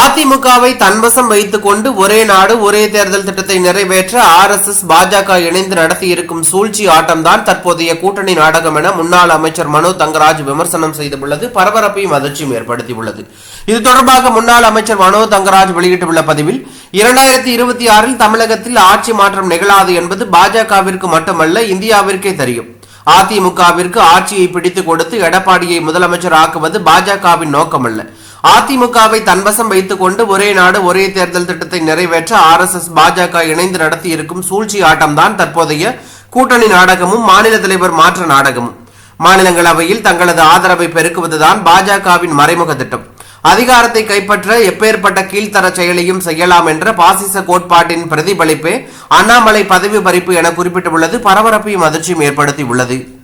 அதிமுகவை தன்வசம் வைத்துக் கொண்டு ஒரே நாடு ஒரே தேர்தல் திட்டத்தை நிறைவேற்ற ஆர் எஸ் எஸ் பாஜக இணைந்து நடத்தியிருக்கும் சூழ்ச்சி ஆட்டம்தான் தற்போதைய கூட்டணி நாடகம் என முன்னாள் அமைச்சர் மனோ தங்கராஜ் விமர்சனம் செய்துள்ளது. பரபரப்பையும் அதிர்ச்சியும் ஏற்படுத்தியுள்ளது. இது தொடர்பாக முன்னாள் அமைச்சர் மனோ தங்கராஜ் வெளியிட்டுள்ள பதிவில் இரண்டாயிரத்தி இருபத்தி ஆறில் தமிழகத்தில் ஆட்சி மாற்றம் நிகழாது என்பது பாஜகவிற்கு மட்டுமல்ல இந்தியாவிற்கே தெரியும். அதிமுகவிற்கு ஆட்சியை பிடித்துக் கொடுத்து எடப்பாடியை முதலமைச்சர் ஆக்குவது பாஜகவின் நோக்கமல்ல. அதிமுகவை தன்வசம் வைத்துக் கொண்டு ஒரே நாடு ஒரே தேர்தல் திட்டத்தை நிறைவேற்ற ஆர் எஸ் எஸ் பாஜக இணைந்து நடத்தியிருக்கும் சூழ்ச்சி ஆட்டம்தான் தற்போதைய கூட்டணி நாடகமும் மாநில தலைவர் மாற்ற நாடகமும். மாநிலங்களவையில் தங்களது ஆதரவை பெருக்குவதுதான் பாஜகவின் மறைமுக திட்டம். அதிகாரத்தை கைப்பற்ற எப்பேற்பட்ட கீழ்த்தர செயலையும் செய்யலாம் என்ற பாசிச கோட்பாட்டின் பிரதிபலிப்பே அண்ணாமலை பதவி பறிப்பு என குறிப்பிட்டுள்ளது. பரபரப்பையும் அதிர்ச்சியும் ஏற்படுத்தியுள்ளது.